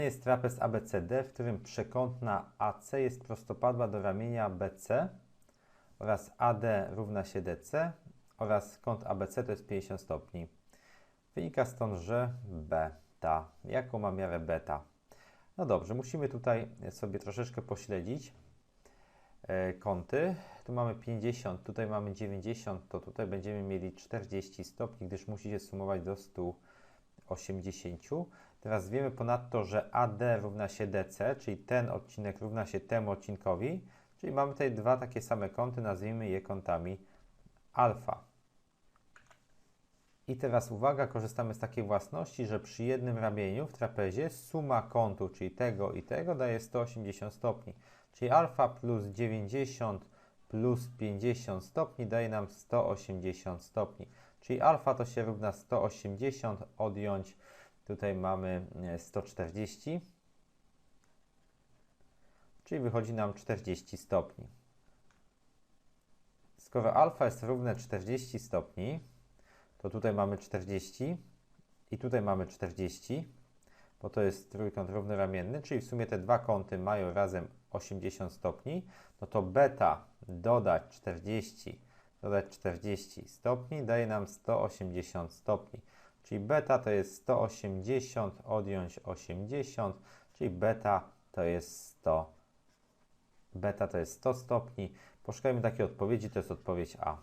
Dany jest trapez ABCD, w którym przekątna AC jest prostopadła do ramienia BC oraz AD równa się DC oraz kąt ABC to jest 50 stopni. Wynika stąd, że beta. Jaką ma miarę beta? No dobrze, musimy tutaj sobie troszeczkę pośledzić e, kąty. Tu mamy 50, tutaj mamy 90, to tutaj będziemy mieli 40 stopni, gdyż musi się sumować do 180. Teraz wiemy ponadto, że AD równa się DC, czyli ten odcinek równa się temu odcinkowi, czyli mamy tutaj dwa takie same kąty, nazwijmy je kątami alfa. I teraz uwaga, korzystamy z takiej własności, że przy jednym ramieniu w trapezie suma kątu, czyli tego i tego, daje 180 stopni. Czyli alfa plus 90 plus 50 stopni daje nam 180 stopni. Czyli alfa to się równa 180, odjąć tutaj mamy e, 140, czyli wychodzi nam 40 stopni. Skoro alfa jest równe 40 stopni, to tutaj mamy 40 i tutaj mamy 40, bo to jest trójkąt równoramienny, czyli w sumie te dwa kąty mają razem 80 stopni, no to beta dodać 40, dodać 40 stopni daje nam 180 stopni. Czyli beta to jest 180, odjąć 80, czyli beta to jest 100. Beta to jest 100 stopni. Poszukajmy takiej odpowiedzi, to jest odpowiedź A.